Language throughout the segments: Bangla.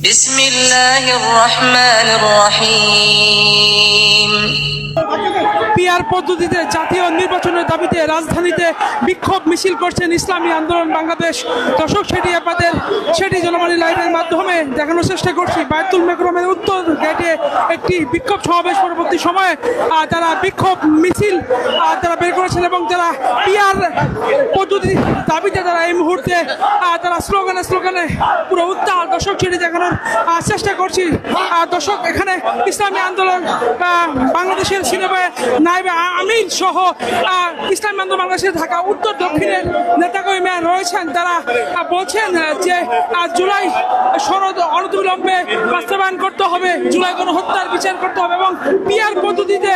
بسم الله الرحمن الرحيم পিআর পদ্ধতিতে জাতীয় নির্বাচনের দাবিতে রাজধানীতে বিক্ষোভ মিছিল করছেন ইসলামী আন্দোলন বাংলাদেশ দর্শক সেটি আপনাদের সেটি জনমানী লাইভের মাধ্যমে দেখানোর চেষ্টা করছি বায়তুল মেকরমের উত্তর গেটে একটি বিক্ষোভ সমাবেশ পরবর্তী সময়ে আহ, তারা বিক্ষোভ মিছিল আহ, তারা বের করেছেন এবং তারা পিআর পদ্ধতি দাবিতে তারা এই মুহূর্তে আহ, তারা স্লোগানে স্লোগানে পুরো উত্তাল দর্শক সেটি দেখানোর আহ, চেষ্টা করছি। দর্শক, এখানে ইসলামী আন্দোলন বাংলাদেশের সিনেমা নাইবে। আমিন সহ ইসলামী আন্দোলন বাংলাদেশের ঢাকা, উত্তর দক্ষিণের নেতাকর্মীরা রয়েছেন। তারা বলছেন যে জুলাই সনদ অনতিবিলম্বে বাস্তবায়ন করতে হবে, জুলাই গণহত্যার বিচার করতে হবে এবং পিআর পদ্ধতিতে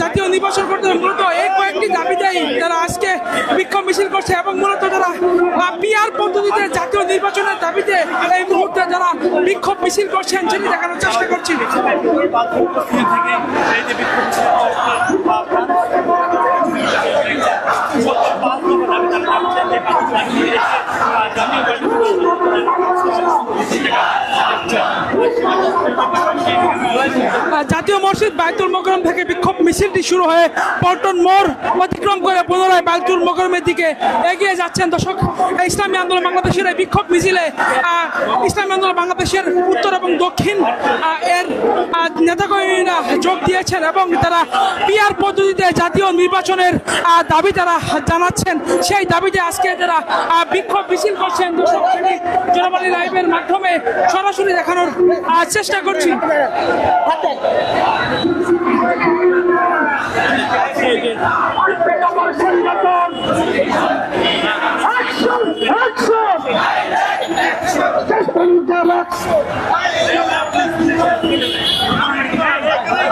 জাতীয় নির্বাচন করতে হবে। মূলত এই কয়েকটি দাবিতেই তারা আজকে বিক্ষোভ মিছিল করছে এবং মূলত তারা পিআর পদ্ধতিতে জাতীয় নির্বাচনের দাবিতে মিছিল করছেন সেটি দেখানোর চেষ্টা করছি আহ, জাতীয় মসজিদ বায়তুল মোকরম থেকে বিক্ষোভ মিছিলটি শুরু হয়ে পল্টন মোড় অতিক্রম করে পুনরায় বায়তুল মোকরমের দিকে এগিয়ে যাচ্ছেন। দর্শক ইসলামী আন্দোলন বাংলাদেশের এই বিক্ষোভ মিছিলে ইসলামী আন্দোলন বাংলাদেশের উত্তর এবং দক্ষিণ এর নেতাকর্মীরা যোগ দিয়েছেন এবং তারা পিআর পদ্ধতিতে জাতীয় নির্বাচনের দাবি তারা জানাচ্ছেন। সেই দাবিতে আজকে তারা বিক্ষোভ মিছিল করছেন। দর্শক জনবাণী লাইভের মাধ্যমে সরাসরি দেখানোর চেষ্টা করছি।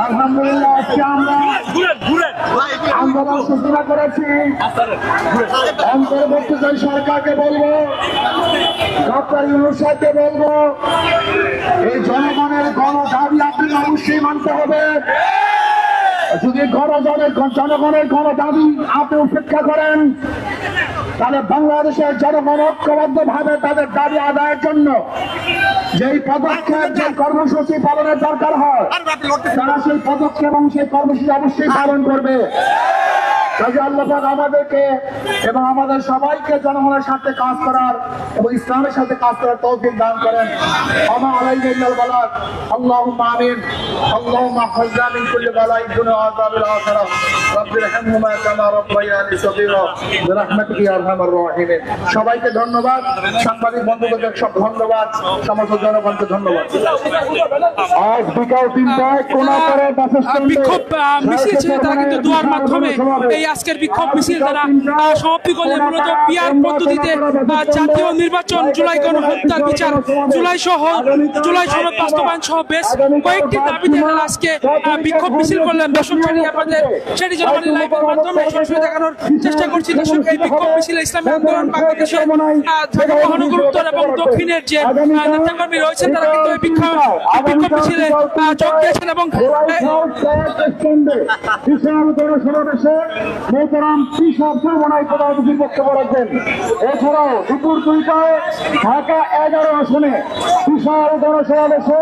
আলহামদুলিল্লাহ আজকে আমরা আন্দোলন সূচনা করেছি। অন্তর্বর্তীকালীন সরকারকে বলব, ডক্টর ইউনুস বলব, এই জনগণের গণ দাবি আপনি অবশ্যই মানতে হবে। যদি গণজনের, জনগণের গণ দাবি আপনি উপেক্ষা করেন, তাহলে বাংলাদেশের জনগণ ঐক্যবদ্ধ ভাবে তাদের দাবি আদায়ের জন্য যেই পদক্ষেপ যে কর্মসূচি পালনের দরকার হয়, তারা সেই পদক্ষেপ এবং সেই কর্মসূচি অবশ্যই পালন করবে। কাজে আল্লাহ পাক আমাদেরকে এবং আমাদের সবাইকে জনগণের সাথে কাজ করার এবং ইসলামের সাথে কাজ করার তৌফিক দান করেন। আমা আলাইহি ইল্লাল বালাগ। আল্লাহুম্মা আমিন। আল্লাহুম্মা হাফিজনা মিন কুল্লি দুনিয়া ওয়া আযাবিল আখিরাহ। রব্বির হামহুমা কামা রাব্বায়ানি সগীরা। বিরহমাতিকা ইয়া আরহামার রাহিমিন। সবাইকে ধন্যবাদ। সাংবাদিক বন্ধুদের সব ধন্যবাদ। সমস্ত জনগণকে ধন্যবাদ। আজ বিকাল তিনটায় কোনাপাড়া বাস আহ, বিক্ষোভ আহ, মিছিল তারা কিন্তু দুয়ার মাধ্যমে। এই আজকের বিক্ষোভ মিছিল তারা সমাপ্তি করলেন মূলত পিআর পদ্ধতিতে জাতীয় নির্বাচন জুলাই গণহত্যার বিচার জুলাই সহ জুলাই সনদ বাস্তবায়ন সহ বেশ কয়েকটি দাবিতে তারা আজকে বিক্ষোভ মিছিল করলেন। দর্শক সেটি আপনাদের সেটি জনগণের লাইভের মাধ্যমে সরাসরি দেখানোর চেষ্টা করছি। দর্শক এই বিক্ষোভ মিছিলে ইসলামী আন্দোলন বাংলাদেশের ঢাকা মহানগর উত্তর এবং দক্ষিণের যে নেতাকর্মী রয়েছেন তারা কিন্তু এই বিক্ষোভ বিক্ষোভ মিছিলে যোগ দিয়েছেন এবং বিশাল এছাড়াও দুপুর দুইটায় ঢাকা এগারো আসনে তুষার জনসমাবেশে